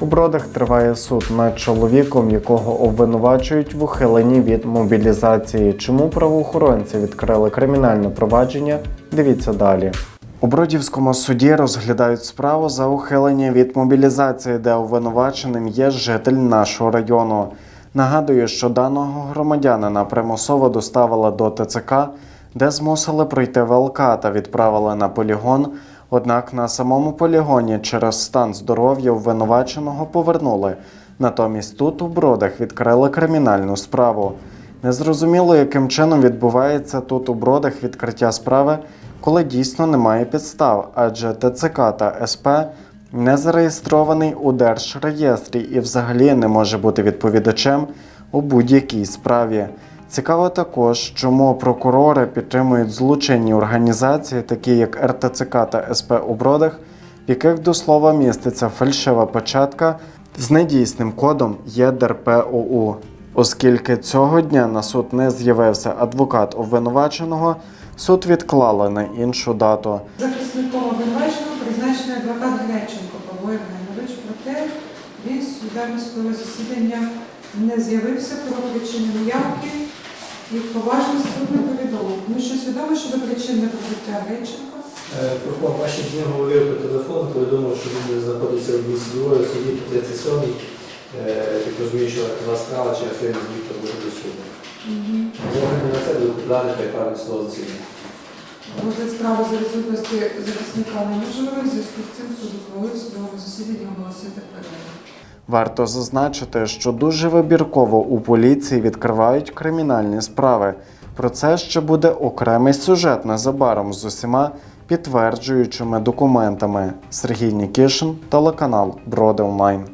У бродах триває суд над чоловіком, якого обвинувачують в ухиленні від мобілізації. Чому правоохоронці відкрили кримінальне провадження? Дивіться далі. У Бродівському суді розглядають справу за ухилення від мобілізації, де обвинуваченим є житель нашого району. Нагадую, що даного громадянина примусово доставили до ТЦК, де змусили пройти ВЛК та відправили на полігон. Однак на самому полігоні через стан здоров'я обвинуваченого повернули. Натомість тут у бродах відкрили кримінальну справу. Незрозуміло, яким чином відбувається тут у бродах відкриття справи, коли дійсно немає підстав, адже ТЦК та СП не зареєстрований у держреєстрі і взагалі не може бути відповідачем у будь-якій справі. Цікаво також, чому прокурори підтримують злочинні організації, такі як РТЦК та СП у бродах, в яких до слова міститься фальшива початка з недійсним кодом ЄДРПОУ. Оскільки цього дня на суд не з'явився адвокат обвинуваченого, суд відклали на іншу дату. Захисником обвинуваченого призначений адвокат Греченко Павло Євгенович, проте він судами засідання не з'явився про причини неявки і поважно суд не повідомив. Ну що свідомо щодо причин неприбуття Греченко? Е, Прокурор ваші з ним говорив по телефону, повідомив, що він знаходиться в місті двоє, суді по 37 так розумію, що два справа через один зміг бути до суду. Зробити на це буде подати та слово засідання. Розгляд справи за відсутності захисника неможливий, в зв'язку з цим суд ухвалив судовому засіданні оголосити перерву. Варто зазначити, що дуже вибірково у поліції відкривають кримінальні справи. Про це ще буде окремий сюжет незабаром з усіма підтверджуючими документами. Сергій Нікішин, телеканал Броди Онлайн.